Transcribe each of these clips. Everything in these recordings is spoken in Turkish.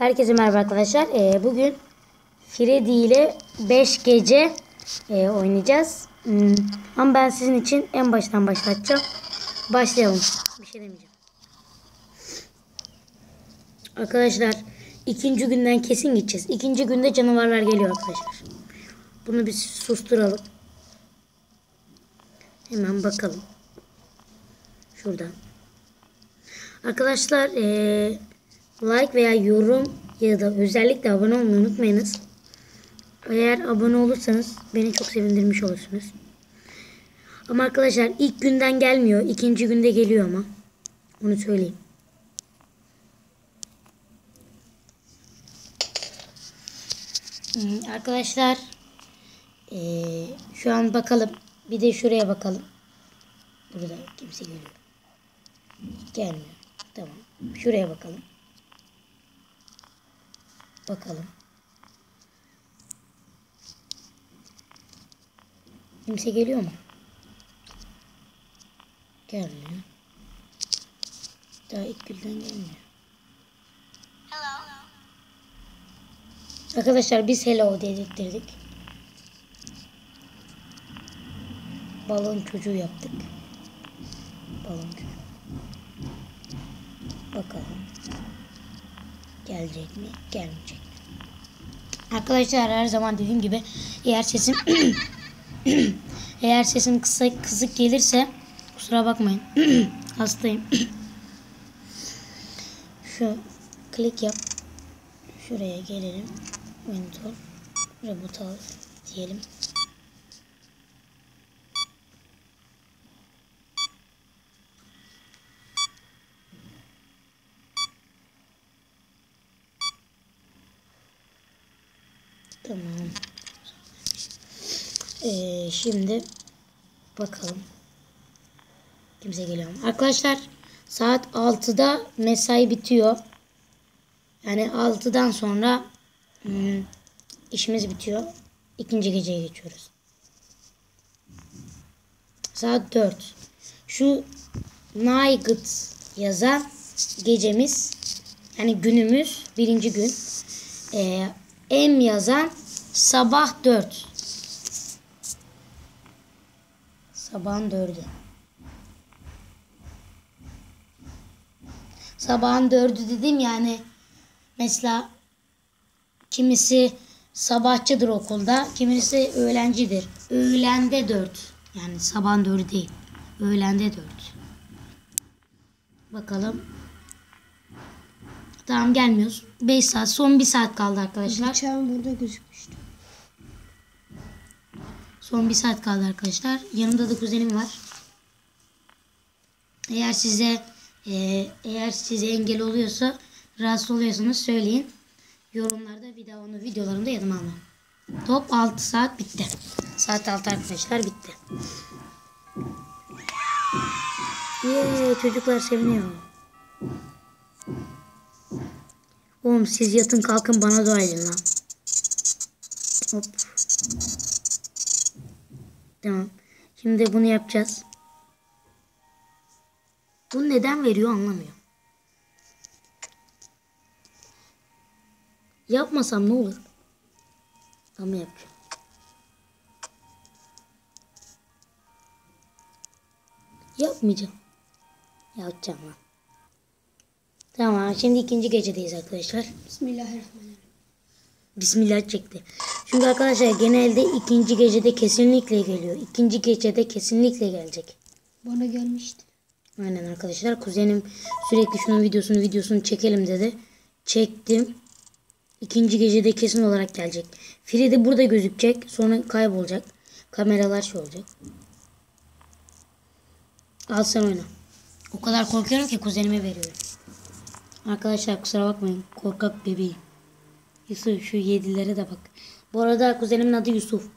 Herkese merhaba arkadaşlar. Ee, bugün Freddy ile 5 gece e, oynayacağız. Hmm, ama ben sizin için en baştan başlatacağım. Başlayalım. Bir şey demeyeceğim. Arkadaşlar ikinci günden kesin gideceğiz. İkinci günde canavarlar geliyor arkadaşlar. Bunu bir susturalım. Hemen bakalım. Şuradan. Arkadaşlar eee, like veya yorum ya da özellikle abone olmayı unutmayınız. Eğer abone olursanız beni çok sevindirmiş olursunuz. Ama arkadaşlar ilk günden gelmiyor. ikinci günde geliyor ama. Onu söyleyeyim. Hmm, Arkadaşlar şu an bakalım. Bir de şuraya bakalım. Burada kimse geliyor. Gelmiyor. Tamam. Şuraya bakalım. Bakalım. Kimse geliyor mu? Gelmiyor. Daha ilk günden gelmiyor. Arkadaşlar biz hello dedirttirdik. Balon çocuğu yaptık. Balon çocuğu. Bakalım. Gelecek mi? Gelmeyecek mi? Arkadaşlar her zaman dediğim gibi eğer sesim eğer sesim kısa kısık gelirse kusura bakmayın. Hastayım. Şu klik yap. Şuraya gelelim. Mentor. Reboot diyelim. Tamam. Ee, şimdi bakalım. Kimse geliyor mu? Arkadaşlar saat 6'da mesai bitiyor. Yani 6'dan sonra hmm, işimiz bitiyor. İkinci geceye geçiyoruz. Saat 4. Şu Night yazan gecemiz yani günümüz birinci gün. Ee, M yazan sabah 4. Sabahın 4'ü. Sabahın 4'ü dedim yani mesela kimisi sabahçıdır okulda, kimisi öğlencidir. Öğlende 4. Yani sabahın 4'ü değil. Öğlende 4. Bakalım. Tamam gelmiyoruz. 5 saat. Son 1 saat kaldı arkadaşlar. Geçen burada gözükmüştü. Son 1 saat kaldı arkadaşlar. Yanımda da kuzenim var. Eğer size e, eğer size engel oluyorsa rahatsız oluyorsanız söyleyin. Yorumlarda bir daha onu videolarımda yanıma almam. Top 6 saat bitti. Saat 6 arkadaşlar bitti. Yeee çocuklar seviniyor. Oğlum siz yatın kalkın bana dua edin lan. Hop. Tamam. Şimdi bunu yapacağız. Bunu neden veriyor anlamıyorum. Yapmasam ne olur? Ama yapacağım. Yapmayacağım. Yapacağım lan. Tamam şimdi ikinci gecedeyiz arkadaşlar. Bismillahirrahmanirrahim. Bismillah çekti. Çünkü arkadaşlar genelde ikinci gecede kesinlikle geliyor. İkinci gecede kesinlikle gelecek. Bana gelmişti. Aynen arkadaşlar. Kuzenim sürekli şunun videosunu videosunu çekelim dedi. Çektim. İkinci gecede kesin olarak gelecek. Freddy burada gözükecek. Sonra kaybolacak. Kameralar şey olacak. Al sen oyna. O kadar korkuyorum ki kuzenime veriyorum. Arkadaşlar kusura bakmayın. Korkak bebeğim. Yusuf şu yedilere de bak. Bu arada kuzenimin adı Yusuf.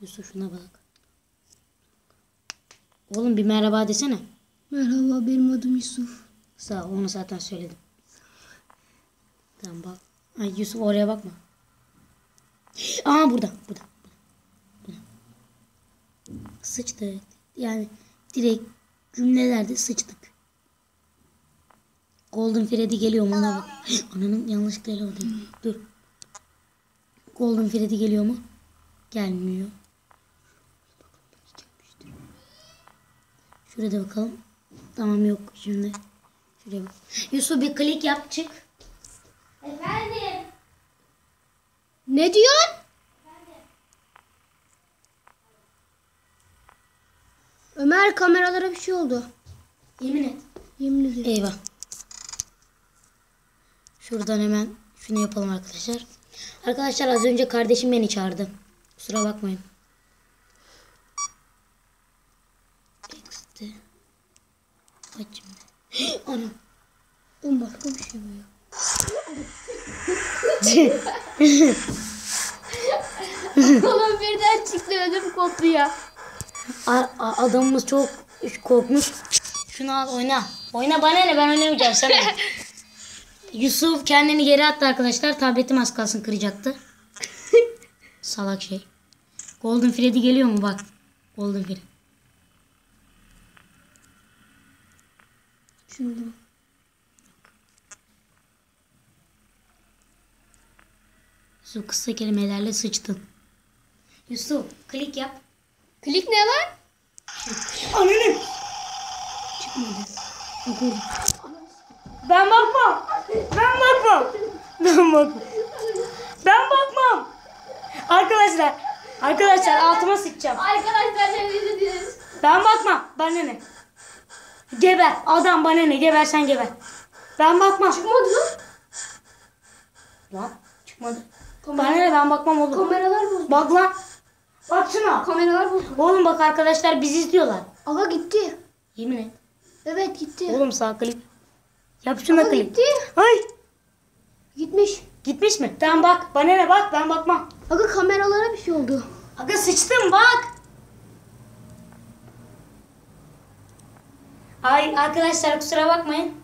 Yusuf şuna bak. Oğlum bir merhaba desene. Merhaba benim adım Yusuf. Sağ ol, onu zaten söyledim. Tamam bak. Ay Yusuf oraya bakma. Aa burada. Burada. burada. Sıçtık. Yani direkt cümlelerde sıçtık. Golden Freddy geliyor mu ona bak. Ananın yanlışlıkla ele değil. Dur. Golden Freddy geliyor mu? Gelmiyor. Şurada bakalım. Tamam yok şimdi. Şuraya bak. Yusuf bir klik yap çık. Efendim. Ne diyorsun? Ömer kameralara bir şey oldu. Yemin et. Yemin ederim. Eyvah. Şuradan hemen şunu yapalım arkadaşlar. Arkadaşlar az önce kardeşim beni çağırdı. Kusura bakmayın. X'te. Açım. Ana. Oğlum başka bir şey bu ya. Oğlum birden çıktı ödüm koptu ya. A- adamımız çok korkmuş. Şunu al oyna. Oyna bana ne ben oynamayacağım sana. Yusuf kendini geri attı arkadaşlar. Tabletim az kalsın kıracaktı. Salak şey. Golden Freddy geliyor mu bak. Golden Freddy. Da. Yusuf kısa kelimelerle sıçtın. Yusuf klik yap. Klik ne lan? Ananı. Bakıyorum. Ben bakmam. Ben bakmam. Ben bakmam. Ben bakmam. Arkadaşlar. Arkadaşlar altıma sıçacağım. Arkadaşlar ne dediniz? Ben bakmam. Bana ne? Geber. Adam bana ne? Geber sen geber. Ben bakmam. Çıkmadı lan. Lan çıkmadı. Bana ne? Ben bakmam oğlum. Kameralar bozdu. Bak lan. Bak şuna. Kameralar bozdu. Oğlum bak arkadaşlar bizi izliyorlar. Aga gitti. Yemin et. Evet gitti. Oğlum sağ. Yap şuna Aga klik. gitti. Ay. Gitmiş. Gitmiş mi? Tamam bak. Bana ne bak ben bakmam. Aga kameralara bir şey oldu. Aga sıçtım bak. Ay arkadaşlar kusura bakmayın.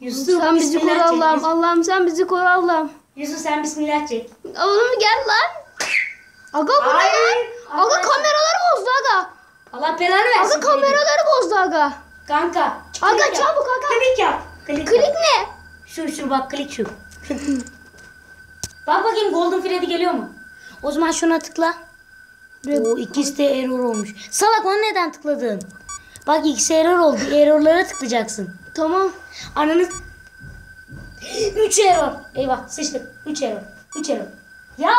Yusuf sen bizi koru bismillah çek. Allah'ım. Allah'ım sen bizi koru Allah'ım. Yusuf sen bismillah çek. Oğlum gel lan. Aga bu ne Ay? Aga arkadaşlar. Allah belanı versin. Aga kameraları bozdu aga. Kanka. Aga yap. çabuk aga. Klik yap. Klik, Klik yap. ne? Şu şu bak klik şu. bak bakayım Golden Freddy geliyor mu? O zaman şuna tıkla. O ikisi de error olmuş. Salak onu neden tıkladın? Bak ikisi error oldu. Errorlara tıklayacaksın. Tamam. Ananı... 3 error. Eyvah sıçtık. 3 error. 3 error. Yap.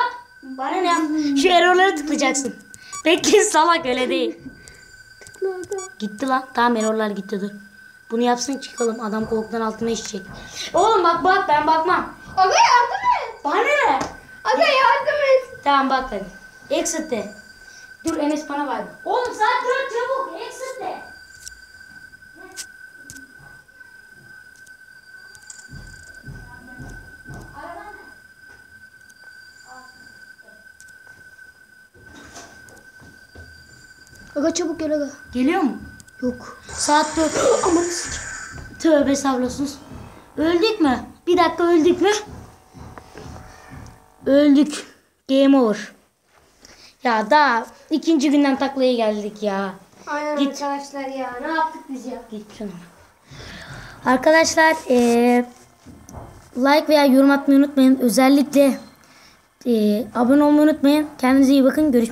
Bana ne yap? Şu errorlara tıklayacaksın. Peki salak öyle değil. Gitti lan. Tamam errorlar gitti dur. Bunu yapsın çıkalım. Adam koltuktan altına işecek. Oğlum bak bak ben bakmam. Aga yardım et. Bana ne? Aga yardım et. Tamam bak hadi. Exit de. Dur Enes bana var. Oğlum saat 4 çabuk. Exit de. Aga çabuk gel aga. Geliyor mu? Yok. Saat 4. Aman Tövbe estağfurullah. Öldük mü? Bir dakika öldük mü? Öldük. Game over. Ya daha ikinci günden taklaya geldik ya. Aynen Git. arkadaşlar ya. Ne yaptık biz ya? Git şuna. Arkadaşlar eee, like veya yorum atmayı unutmayın. Özellikle eee, abone olmayı unutmayın. Kendinize iyi bakın. Görüşmek